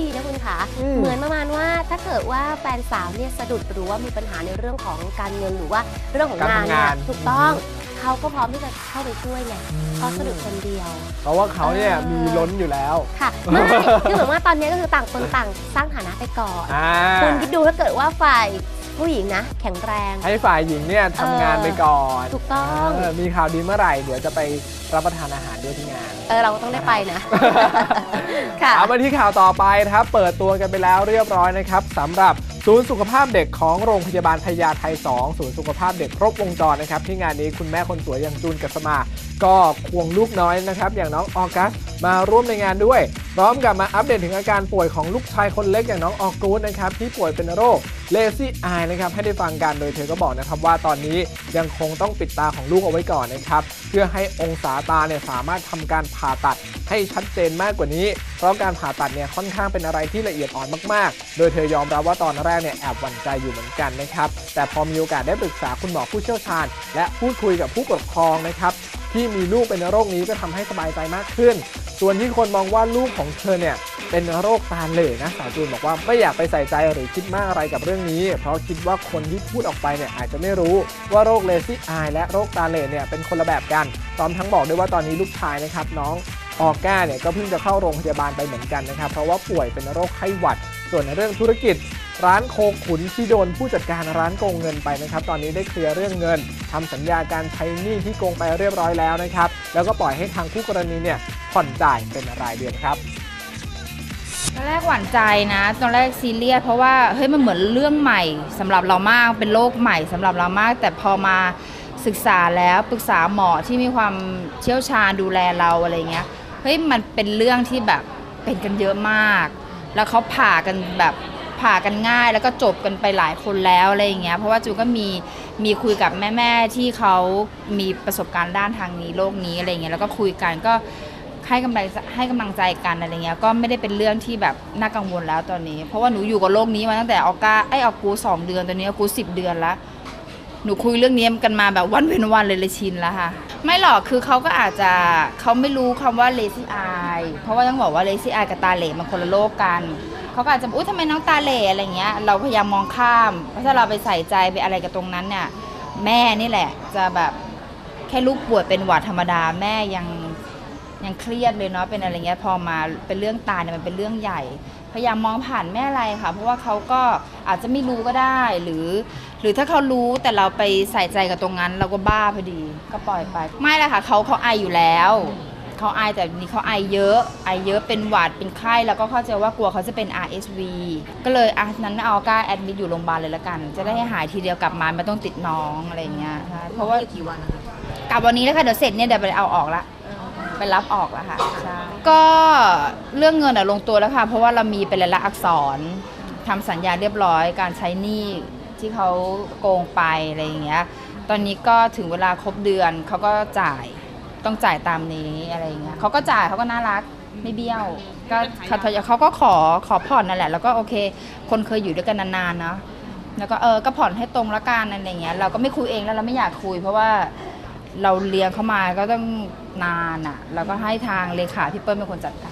ดีนะคุณคะอืม เหมือนประมาณว่าถ้าเกิดว่าแฟนสาวเนี่ยสะดุดหรือว่ามีปัญหาในเรื่องของการเงินหรือว่าเรื่องของการงานทำเนี่งายน ถูกต้องเขาก็พร้อมที่จะเข้าไปช่วยไงเพราะสะดุดคนเดียว เพราะว่าเขาเนี่ยเออมีล้นอยู่แล้วค่ะไม่คือเหมือนว่าตอนนี้ก็คือต่างคนต่างสร้างฐานะไปก่อน อ่า คุณคิดดูถ้าเกิดว่าฝ่าย ผู้หญิงนะ แข็งแรง ให้ฝ่ายหญิงเนี่ยทำงานไปก่อนถูกต้องเมีข่าวดีเมื่อไหร่ เดี๋ยวจะไปรับประทานอาหารด้วยที่งาน เออเราก็ต้องได้ไปนะ ค่ะเอามาที่ข่าวต่อไปนะครับ เปิดตัวกันไปแล้วเรียบร้อยนะครับสำหรับศูนย์สุขภาพเด็กของโรงพยาบาลพญาไท2ศูนย์สุขภาพเด็กครบวงจรนะครับที่งานนี้คุณแม่คนสวยอย่างจูนกัสมา ก็ควงลูกน้อยนะครับ อย่างน้องออกัสมาร่วมในงานด้วย พร้อมกับมาอัปเดตถึงอาการป่วยของลูกชายคนเล็กอย่างน้องออกูดนะครับที่ป่วยเป็นโรคเลซี่อายนะครับให้ได้ฟังกันโดยเธอก็บอกนะครับว่าตอนนี้ยังคงต้องปิดตาของลูกเอาไว้ก่อนนะครับเพื่อให้องศาตาเนี่ยสามารถทำการผ่าตัดให้ชัดเจนมากกว่านี้ เพราะการผ่าตัดเนี่ยค่อนข้างเป็นอะไรที่ละเอียดอ่อนมากๆ โดยเธอยอมรับว่าตอนแรกเนี่ยแอบหวั่นใจอยู่เหมือนกันนะครับแต่พอมีโอกาสได้ปรึกษาคุณหมอผู้เชี่ยวชาญ และพูดคุยกับผู้ปกครองนะครับ ที่มีลูกเป็นโรคนี้ก็ทำให้สบายใจมากขึ้น ส่วนที่คนมองว่าลูกของเธอเนี่ยเป็นโรคตาเหล่นะสาวจูนบอกว่าไม่อยากไปใส่ใจหรือคิดมากอะไรกับเรื่องนี้ เพราะคิดว่าคนที่พูดออกไปเนี่ยอาจจะไม่รู้ว่าโรคเลซี่อายและโรคตาเหล่เนี่ยเป็นคนละแบบกันพร้อมทั้งบอกด้วยว่าตอนนี้ลูกชายนะครับน้องออก้าเนี่ยก็เพิ่งจะเข้าโรงพยาบาลไปเหมือนกันนะครับ เพราะว่าป่วยเป็นโรคไข้หวัด ส่วนในเรื่องธุรกิจ ร้านโคขุนที่โดนผู้จัดการร้านโกงเงินไปนะครับ ตอนนี้ได้เคลียร์เรื่องเงินทำสัญญาการใช้หนี้ที่โกงไปเรียบร้อยแล้วนะครับ แล้วก็ปล่อยให้ทางคู่กรณีเนี่ยผ่อนจ่ายเป็นรายเดือนครับตอนแรกหวั่นใจนะ ตอนแรกซีเรียสเพราะว่าเฮ้ยมันเหมือนเรื่องใหม่สำหรับเรามากเป็นโรคใหม่สำหรับเรามาก แต่พอมาศึกษาแล้วปรึกษาหมอที่มีความเชี่ยวชาญดูแลเราอะไรเงี้ยเฮ้ยมันเป็นเรื่องที่แบบเป็นกันเยอะมาก แล้วเขาผ่ากันแบบ ผ่ากันง่ายแล้วก็จบกันไปหลายคนแล้วอะไรอย่างเงี้ยเพราะว่าจูก็มีมีคุยกับแม่ๆที่เขามีประสบการณ์ด้านทางนี้โรคนี้อะไรเงี้ยแล้วก็คุยกันก็ให้กำลังให้กำลังใจกันอะไรเงี้ยก็ไม่ได้เป็นเรื่องที่แบบน่ากังวลแล้วตอนนี้ เพราะว่าหนูอยู่กับโลกนี้มาตั้งแต่ออก้าไอออกกูสองเดือนตอนนี้ออกูสิบเดือนแล้วหนูคุยเรื่องนี้กันมาแบบวันเว้นวันเลยเลยชินแล้วค่ะ ไม่หรอกคือเขาก็อาจจะเขาไม่รู้คำว่า lazy eye เพราะว่าต้องบอกว่า lazy eye กับตาเหล่มันคนละโลกกัน เขาก็อาจจะอุ้ยทำไมน้องตาเหล่อะไรเงี้ย เราพยายามมองข้าม เพราะถ้าเราไปใส่ใจไปอะไรกับตรงนั้นเนี่ย แม่นี่แหละ จะแบบแค่ลูกป่วยเป็นหวัดธรรมดาแม่ยังยังเครียดเลยเนาะเป็นอะไรเงี้ยพอมาเป็นเรื่องตายเนี่ยมันเป็นเรื่องใหญ่ พยายามมองผ่านแม่อะไรค่ะ เพราะว่าเขาก็อาจจะไม่รู้ก็ได้หรือ หรือถ้าเขารู้แต่เราไปใส่ใจกับตรงนั้น เราก็บ้าพอดีก็ปล่อยไป ไม่ละค่ะเขาเขาไออยู่แล้ว เขาไอแต่นี่เขาไอเยอะไอเยอะเป็นหวัดเป็นไข้แล้วก็เข้าใจว่ากลัวเขาจะเป็น RSV ก็เลยอะนั้นเอากล้าแอดมิดอยู่โรงพยาบาลเลยละกัน จะได้ให้หายทีเดียวกลับมาไม่ต้องติดน้องอะไรเงี้ยเพราะว่ากี่วันกลับวันนี้แล้วค่ะเดี๋ยวเสร็จเนี่ยเดี๋ยวไปเอาออกละไปรับออกแล้วค่ะก็เรื่องเงินอะลงตัวแล้วค่ะ เพราะว่าเรามีเป็นรายละอักษรทำสัญญาเรียบร้อยการใช้หนี้ที่เขาโกงไปอะไรอย่างเงี้ย ตอนนี้ก็ถึงเวลาครบเดือนเขาก็จ่าย ต้องจ่ายตามนี้อะไรอย่างเงี้ยเขาก็จ่ายเขาก็น่ารักไม่เบี้ยวก็เขาเขาก็ขอขอผ่อนนั่นแหละ แล้วก็โอเค คนเคยอยู่ด้วยกันนานๆเนาะแล้วก็เออก็ผ่อนให้ตรงละกันอะไรเงี้ยเราก็ไม่คุยเองแล้วเราไม่อยากคุย เพราะว่าเราเลี้ยงเขามาก็ต้องนานอะ่ะแล้วก็ให้ทางเลขาพี่เปิ้ลเป็นคนจัดการ